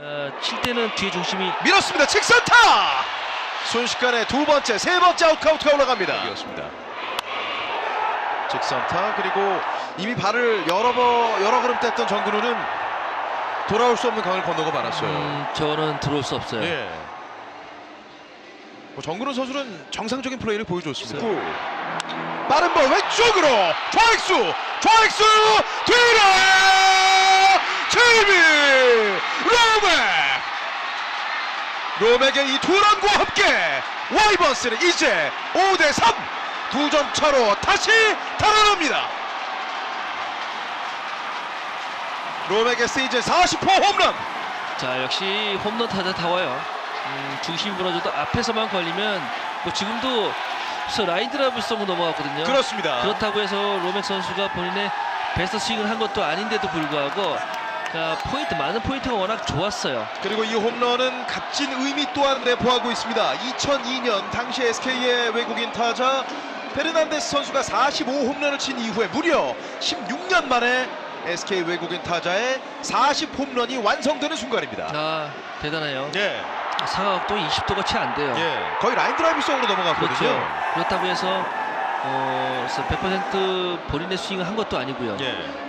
어, 칠 때는 뒤에 중심이 밀었습니다. 직선타. 순식간에 두 번째, 세 번째 아웃카운트가 올라갑니다. 이었습니다. 직선타 그리고 이미 발을 여러 번 여러 걸음 뗐던 정근우는 돌아올 수 없는 강을 건너고 말았어요. 음, 저는 들어올 수 없어요. 예. 뭐 정근우 선수는 정상적인 플레이를 보여줬습니다. 빠른 볼 왼쪽으로 좌익수 좌익수 뒤로 제이미 로맥 로맥의 이 투런과 함께 와이번스는 이제 5대3 두 점 차로 다시 달아납니다. 로맥의 시즌 40호 홈런 자 역시 홈런 타자 다와요. 음, 중심이 무너져도 앞에서만 걸리면 뭐 지금도 저 라인 드라이브 쏘고 넘어갔거든요. 그렇습니다. 그렇다고 해서 로맥 선수가 본인의 베스트 스윙을 한 것도 아닌데도 불구하고 자, 포인트 많은 포인트가 워낙 좋았어요. 그리고 이 홈런은 값진 의미 또한 내포하고 있습니다. 2002년 당시 SK의 외국인 타자 페르난데스 선수가 45 홈런을 친 이후에 무려 16년 만에 SK 외국인 타자의 40 홈런이 완성되는 순간입니다. 아 대단해요. 예, 상하각도 20도가 채 안 돼요. 예, 거의 라인 드라이브 속으로 넘어갔거든요. 그렇죠. 그렇다고 해서 어, 그래서 100% 본인의 스윙을 한 것도 아니고요. 예,